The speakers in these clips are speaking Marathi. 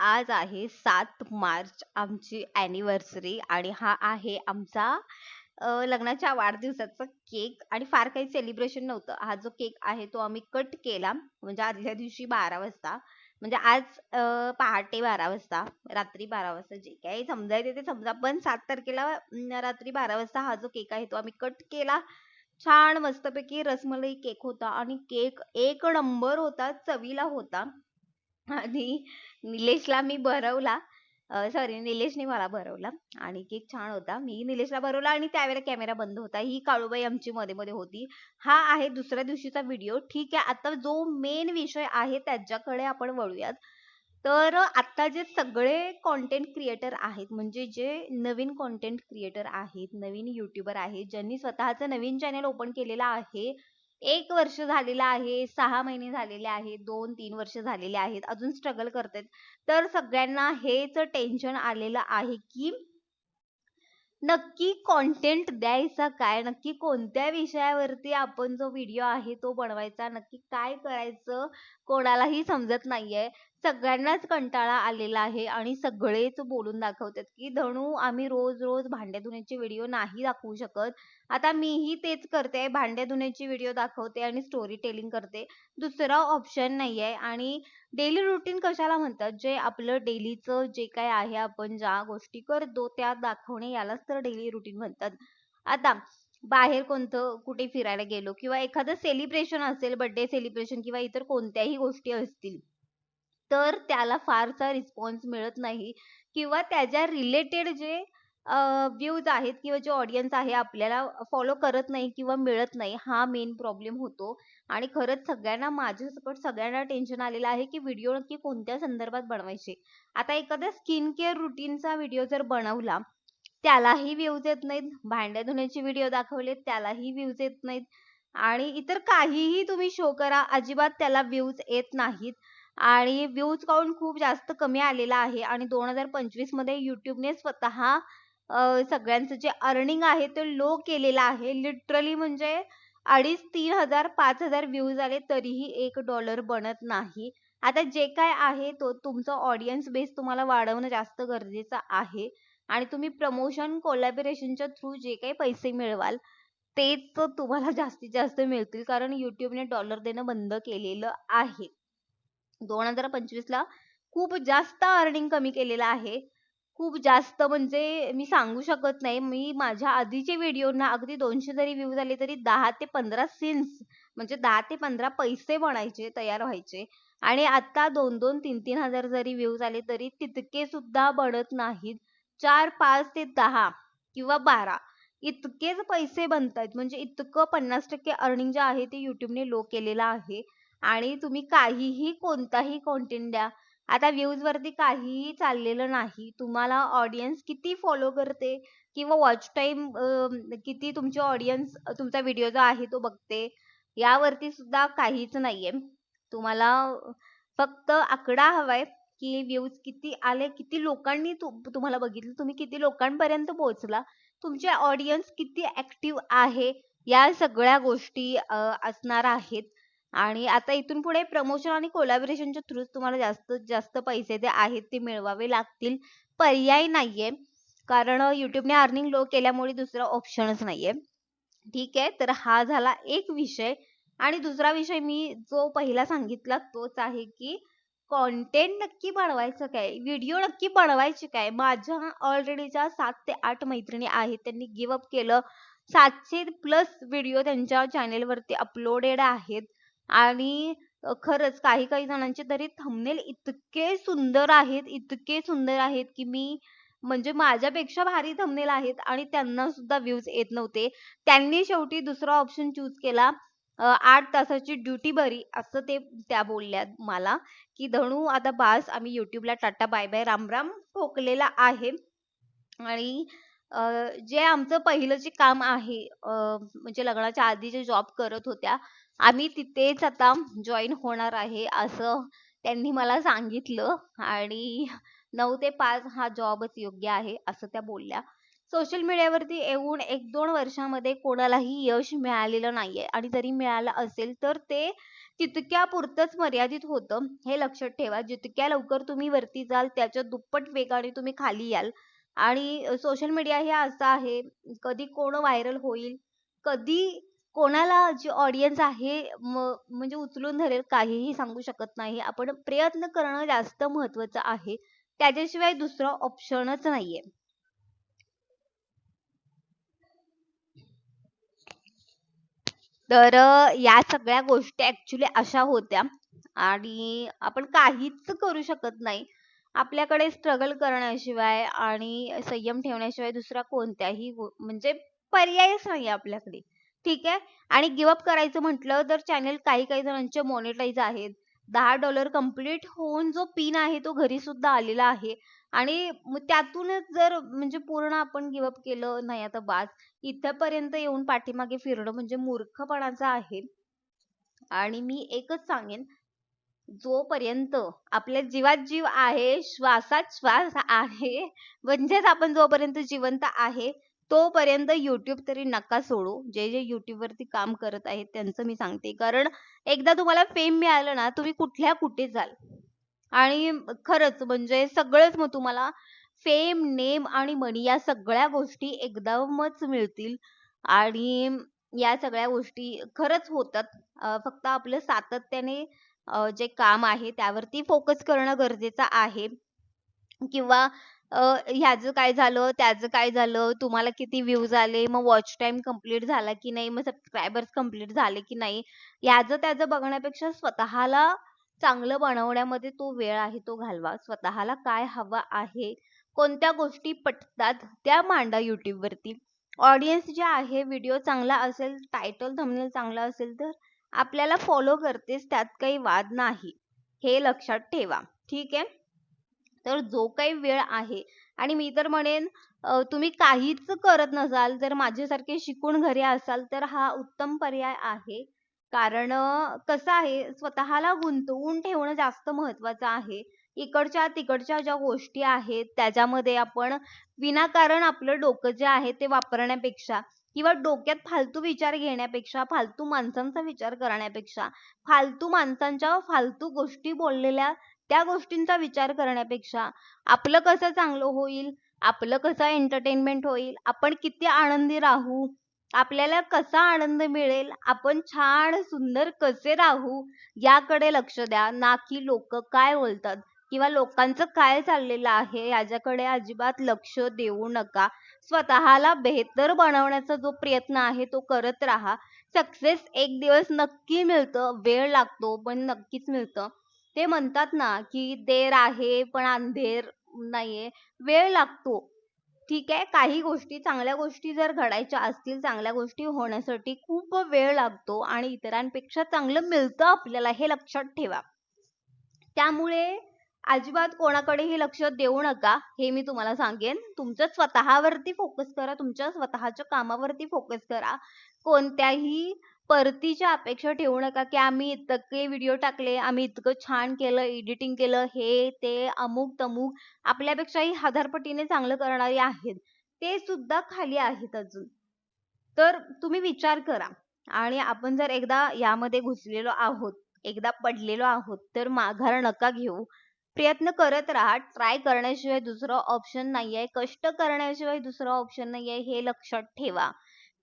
आज आहे सात मार्च आमची अॅनिव्हर्सरी आणि हा आहे आमचा अ, लग्नाच्या वाढदिवसाचा केक आणि फार काही सेलिब्रेशन नव्हतं. हा जो केक आहे तो आम्ही कट केला म्हणजे आदल्या दिवशी बारा वाजता. म्हणजे आज अ, पहाटे बारा वाजता रात्री बारा वाजता जे काही समजायचे ते समजा पण सात तारखेला अं, रात्री बारा वाजता हा जो केक आहे तो आम्ही कट केला. छान मस्तपैकी रसमलाई केक होता आणि केक एक नंबर होता चवीला होता. आणि निलेशला मी भरवला. सॉरी निलेशने मला भरवला. आणि केक छान होता. मी निलेशला भरवला आणि त्यावेळेला कॅमेरा बंद होता. ही काळूबाई आमची मध्ये मध्ये होती. हा आहे दुसऱ्या दिवशीचा व्हिडिओ. ठीक आहे आता जो मेन विषय आहे त्याच्याकडे आपण वळूयात. तर आता जे सगळे कॉन्टेंट क्रिएटर आहेत म्हणजे जे नवीन कॉन्टेंट क्रिएटर आहेत नवीन युट्यूबर आहेत ज्यांनी स्वतःचं नवीन चॅनल ओपन केलेलं आहे एक वर्ष झालेलं आहे सहा महिने झालेले आहेत दोन तीन वर्ष झालेले आहेत अजून स्ट्रगल करतायत तर सगळ्यांना हेच टेन्शन आलेलं आहे की नक्की कॉन्टेंट द्यायचा काय? नक्की कोणत्या विषयावरती आपण जो व्हिडिओ आहे तो बनवायचा? नक्की काय करायचं? कोणालाही समजत नाहीये. सगळ्यांनाच कंटाळा आलेला आहे आणि सगळेच बोलून दाखवतात की धनू आम्ही रोज रोज भांडे धुण्याचे व्हिडिओ नाही दाखवू शकत. आता मीही तेच करते भांडे धुण्याची व्हिडिओ दाखवते आणि स्टोरी टेलिंग करते. दुसरा ऑप्शन नाहीये आणि डेली रुटीन कशाला म्हणतात? जे आपलं डेलीचं जे काय आहे आपण ज्या गोष्टी करतो त्या दाखवणे यालाच तर डेली रुटीन म्हणतात. आता बाहेर कोणतं कुठे फिरायला गेलो किंवा एखादं सेलिब्रेशन असेल बर्थडे सेलिब्रेशन किंवा इतर कोणत्याही गोष्टी असतील तर त्याला फारसा रिस्पॉन्स मिळत नाही. किंवा त्याच्या रिलेटेड जे व्ह्यूज आहेत किंवा जे ऑडियन्स आहे आपल्याला फॉलो करत नाही किंवा मिळत नाही हा मेन प्रॉब्लेम होतो. आणि खरंच सगळ्यांना माझ्यासकट सगळ्यांना टेन्शन आलेलं आहे की व्हिडिओ नक्की कोणत्या संदर्भात बनवायचे. आता एखाद्या स्किन केअर रुटीनचा व्हिडिओ जर बनवला त्यालाही व्ह्यूज येत नाहीत. भांड्या धुण्याचे व्हिडिओ दाखवले त्यालाही व्ह्यूज येत नाहीत. आणि इतर काहीही तुम्ही शो करा अजिबात त्याला व्ह्यूज येत नाहीत. आणि व्ह्यूज काउंट खूप जास्त कमी आलेला आहे. आणि दोन हजार पंचवीसमध्ये युट्यूबने स्वतः अं, सगळ्यांचं जे अर्निंग आहे ते लो केलेलं आहे. लिटरली म्हणजे अडीच तीन हजार पाच हजार व्ह्यूज आले तरीही एक डॉलर बनत नाही. आता जे काय आहे तो तुमचा ऑडियन्स बेस तुम्हाला वाढवणं जास्त गरजेचं आहे. आणि तुम्ही प्रमोशन कोलॅबोरेशनच्या थ्रू जे काही पैसे मिळवाल तेच तुम्हाला जास्तीत जास्त मिळतील. कारण युट्यूबने डॉलर देणं बंद केलेलं आहे. दोन हजार पंचवीस ला खूप जास्त अर्निंग कमी केलेलं आहे. खूप जास्त म्हणजे मी सांगू शकत नाही. मी माझ्या आधीचे व्हिडिओना अगदी दोनशे जरी व्ह्यूज आले तरी दहा ते पंधरा सीन्स म्हणजे दहा ते पंधरा पैसे बनायचे तयार व्हायचे. आणि आता दोन दोन तीन तीन हजार जरी व्ह्यूज आले तरी तितके सुद्धा बनत नाहीत. चार पाच ते दहा किंवा बारा इतकेच पैसे बनतायत. म्हणजे इतकं पन्नास टक्के अर्निंग जे आहे ते युट्यूबने लो केलेलं आहे. आणि तुम्ही काहीही कोणताही कॉन्टेंट द्या. आता व्ह्यूज वरती काहीही चाललेलं नाही. तुम्हाला ऑडियन्स किती फॉलो करते किंवा वॉच टाइम किती तुमची ऑडियन्स तुमचा व्हिडिओ जो आहे तो बघते यावरती सुद्धा काहीच नाहीये. तुम्हाला फक्त आकडा हवाय. की व्ह्यूज किती आले किती लोकांनी तु- तुम्हाला बघितलं तुम्ही किती लोकांपर्यंत पोहोचला तुमचे ऑडियन्स किती ऍक्टिव्ह आहे या सगळ्या गोष्टी असणार आहेत. आणि आता इथून पुढे प्रमोशन आणि कोलॅबोरेशनच्या थ्रू तुम्हाला जास्त जास्त पैसे जे आहेत ते मिळवावे लागतील. पर्याय नाहीये. कारण युट्यूबने अर्निंग लो केल्यामुळे दुसरा ऑप्शनच नाहीये. ठीक आहे? तर हा झाला एक विषय. आणि दुसरा विषय मी जो पहिला सांगितला तोच आहे की कॉन्टेंट नक्की बनवायचं काय? व्हिडिओ नक्की बनवायचे काय? माझ्या ऑलरेडीच्या सात ते आठ मैत्रिणी आहेत त्यांनी गिवअप केलं. सातशे प्लस व्हिडिओ त्यांच्या चॅनेल वरती अपलोडेड आहेत. आणि खरंच काही काही जणांचे तरी थंबनेल इतके सुंदर आहेत इतके सुंदर आहेत की मी म्हणजे माझ्यापेक्षा भारी थंबनेल आहेत आणि त्यांना सुद्धा व्ह्यूज येत नव्हते. त्यांनी शेवटी दुसरा ऑप्शन चूज केला. आठ तासाची ड्युटी बरी असं ते त्या बोलल्या मला की धनू आता बास आम्ही युट्यूबला ta ta bye bye Ram Ram ठोकलेला आहे. आणि जे आमचं पहिलं जे काम आहे म्हणजे लग्नाच्या आधी जे जॉब करत होत्या आम्ही तिथेच आता जॉईन होणार आहे असं त्यांनी मला सांगितलं. आणि नऊ ते पाच हा जॉबच योग्य आहे असं त्या बोलल्या. सोशल मीडियावरती येऊन एक दोन वर्षामध्ये कोणालाही यश मिळालेलं नाहीये. आणि जरी मिळालं असेल तर ते तितक्या पुरतच मर्यादित होतं. हे लक्षात ठेवा. जितक्या लवकर तुम्ही वरती जाल त्याच्या दुप्पट वेगाने तुम्ही खाली याल. आणि सोशल मीडिया हे असं आहे. कधी कोण व्हायरल होईल कधी कोणाला जी ऑडियन्स आहे म्हणजे उचलून धरेल काहीही सांगू शकत नाही. आपण प्रयत्न करणं जास्त महत्वाचं आहे. त्याच्याशिवाय दुसरा ऑप्शनच नाहीये. तर या सगळ्या गोष्टी ऍक्च्युली अशा होत्या. आणि आपण काहीच करू शकत नाही. आपल्याकडे स्ट्रगल करण्याशिवाय आणि संयम ठेवण्याशिवाय दुसरा कोणत्याही म्हणजे पर्यायच नाही आपल्याकडे. ठीक आहे? आणि गिवअप करायचं म्हटलं तर चॅनेल काही काही जणांचे मॉनिटाईज आहेत. दहा डॉलर कंप्लीट होऊन जो पिन आहे तो घरी सुद्धा आलेला आहे. आणि त्यातूनच जर म्हणजे पूर्ण आपण गिवअप केलं नाही आता बास इथपर्यंत येऊन पाठीमागे फिरणं म्हणजे मूर्खपणाचं आहे. आणि मी एकच सांगेन जोपर्यंत आपल्या जीवात जीव आहे श्वासात श्वास आहे म्हणजेच आपण जोपर्यंत जिवंत आहे तोपर्यंत YouTube तरी नका सोडू. जे जे YouTube वरती काम करत आहेत त्यांचं मी सांगते. कारण एकदा तुम्हाला फेम मिळालं ना तुम्ही कुठल्या कुठे जाल? आणि खरंच म्हणजे सगळंच मग तुम्हाला फेम नेम आणि मनी या सगळ्या गोष्टी एकदमच मिळतील. आणि या सगळ्या गोष्टी खरंच होतात. फक्त आपलं सातत्याने जे काम आहे त्यावरती फोकस करणं गरजेचं आहे. किंवा ह्याचं काय झालं त्याचं काय झालं तुम्हाला किती व्ह्यूज आले मग वॉच टाइम कंप्लीट झाला की नाही मग सबस्क्रायबर्स कंप्लीट झाले की नाही याचं त्याचं बघण्यापेक्षा स्वतःला चांगलं बनवण्यामध्ये तो वेळ आहे तो घालवा. स्वतःला काय हवं आहे कोणत्या गोष्टी पटतात त्या मांडा युट्यूब वरती. ऑडियन्स जे आहे व्हिडिओ चांगला असेल टायटल थंबनेल चांगला असेल तर आपल्याला फॉलो करतेच त्यात काही वाद नाही. हे लक्षात ठेवा. ठीक आहे? तर जो काही वेळ आहे आणि मी तर म्हणेन तुम्ही काहीच करत नसाल जर माझ्यासारखे शिकून घरी असाल तर हा उत्तम पर्याय आहे. कारण कसं आहे स्वतःला गुंतवून ठेवणं जास्त महत्वाचं आहे. इकडच्या तिकडच्या ज्या गोष्टी आहेत त्याच्यामध्ये आपण विनाकारण आपलं डोकं जे आहे ते वापरण्यापेक्षा किंवा डोक्यात फालतू विचार घेण्यापेक्षा फालतू माणसांचा विचार करण्यापेक्षा फालतू माणसांच्या फालतू गोष्टी बोललेल्या त्या गोष्टींचा विचार करण्यापेक्षा आपलं कसं चांगलं होईल आपलं कसं एंटरटेनमेंट होईल आपण किती आनंदी राहू आपल्याला कसा आनंद मिळेल आपण छान सुंदर कसे राहू याकडे लक्ष द्या. ना की लोक काय बोलतात किंवा लोकांचं काय चाललेलं आहे याच्याकडे अजिबात लक्ष देऊ नका. स्वतःला बेहतर बनवण्याचा जो प्रयत्न आहे तो करत राहा. सक्सेस एक दिवस नक्की मिळतं वेळ लागतो पण नक्कीच मिळतं. ते म्हणतात ना की देर आहे पण अंधेर नाहीये. वेळ लागतो. ठीक आहे? काही गोष्टी चांगल्या गोष्टी जर घडायच्या असतील चांगल्या गोष्टी होण्यासाठी खूप वेळ लागतो आणि इतरांपेक्षा चांगलं मिळतं आपल्याला हे लक्षात ठेवा. त्यामुळे अजिबात कोणाकडेही लक्ष देऊ नका. हे मी तुम्हाला सांगेन. तुमच्या स्वतःवरती फोकस करा. तुमच्या स्वतःच्या कामावरती फोकस करा. कोणत्याही परतीच्या अपेक्षा ठेवू नका की आम्ही इतके व्हिडिओ टाकले आम्ही इतकं छान केलं एडिटिंग केलं हे ते अमुक तमुक आपल्यापेक्षाही हजारपटीने चांगलं करणारे आहेत. ते सुद्धा खाली आहेत अजून. तर तुम्ही विचार करा. आणि आपण जर एकदा यामध्ये घुसलेलो आहोत एकदा पडलेलो आहोत तर माघार नका घेऊ. प्रयत्न करत राहा. ट्राय करण्याशिवाय दुसरं ऑप्शन नाहीये. कष्ट करण्याशिवाय दुसरं ऑप्शन नाहीये हे लक्षात ठेवा.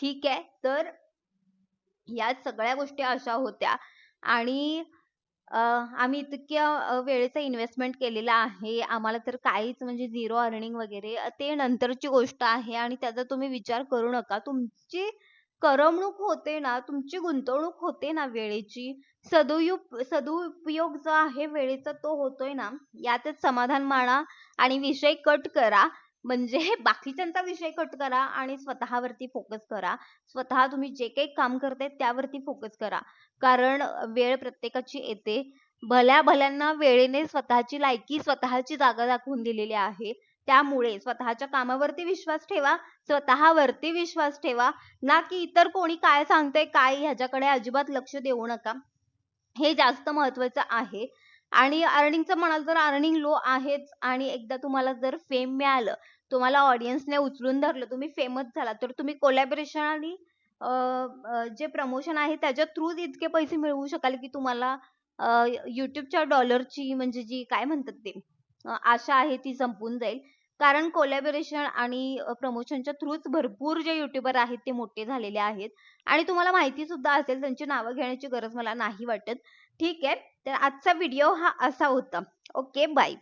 ठीक आहे? तर या सगळ्या गोष्टी अशा होत्या. आणि आम्ही इतक्या वेळेचा इन्व्हेस्टमेंट केलेला आहे. आम्हाला तर काहीच म्हणजे झिरो अर्निंग वगैरे ते नंतरची गोष्ट आहे. आणि त्याचा तुम्ही विचार करू नका. तुमची करमणूक होते ना तुमची गुंतवणूक होते ना वेळेची सदुयुप सदुपयोग जो आहे वेळेचा तो होतोय ना यातच समाधान माना आणि विषय कट करा. म्हणजे बाकीच्यांचा विषय कट करा आणि स्वतःवरती फोकस करा. स्वतः तुम्ही जे काही काम करताय त्यावरती फोकस करा. कारण वेळ प्रत्येकाची येते. भल्या भल्यांना वेळेने स्वतःची लायकी स्वतःची जागा दाखवून दिलेली आहे. त्यामुळे स्वतःच्या कामावरती विश्वास ठेवा स्वतःवरती विश्वास ठेवा. ना की इतर कोणी काय सांगतंय काय ह्याच्याकडे अजिबात लक्ष देऊ नका. हे जास्त महत्वाचं आहे. आणि अर्निंगचं म्हणाल तर अर्निंग लो आहेच. आणि एकदा तुम्हाला जर फेम मिळालं तुम्हाला ऑडियन्सने उचलून धरलं तुम्ही फेमस झाला. तर तुम्ही कोलॅबरेशन आणि जे प्रमोशन आहे त्याच्या थ्रू इतके पैसे मिळवू शकाल की तुम्हाला युट्यूबच्या डॉलरची म्हणजे जी काय म्हणतात ते आशा आहे ती संपून जाईल. कारण कोलॅबोरेशन आणि प्रमोशनच्या थ्रूच भरपूर जे युट्यूबर आहेत ते मोठे झालेले आहेत. आणि तुम्हाला माहिती सुद्धा असेल त्यांची नावं घेण्याची गरज मला नाही वाटत. ठीक आहे तर आजचा व्हिडिओ हा असा होता. Okay bye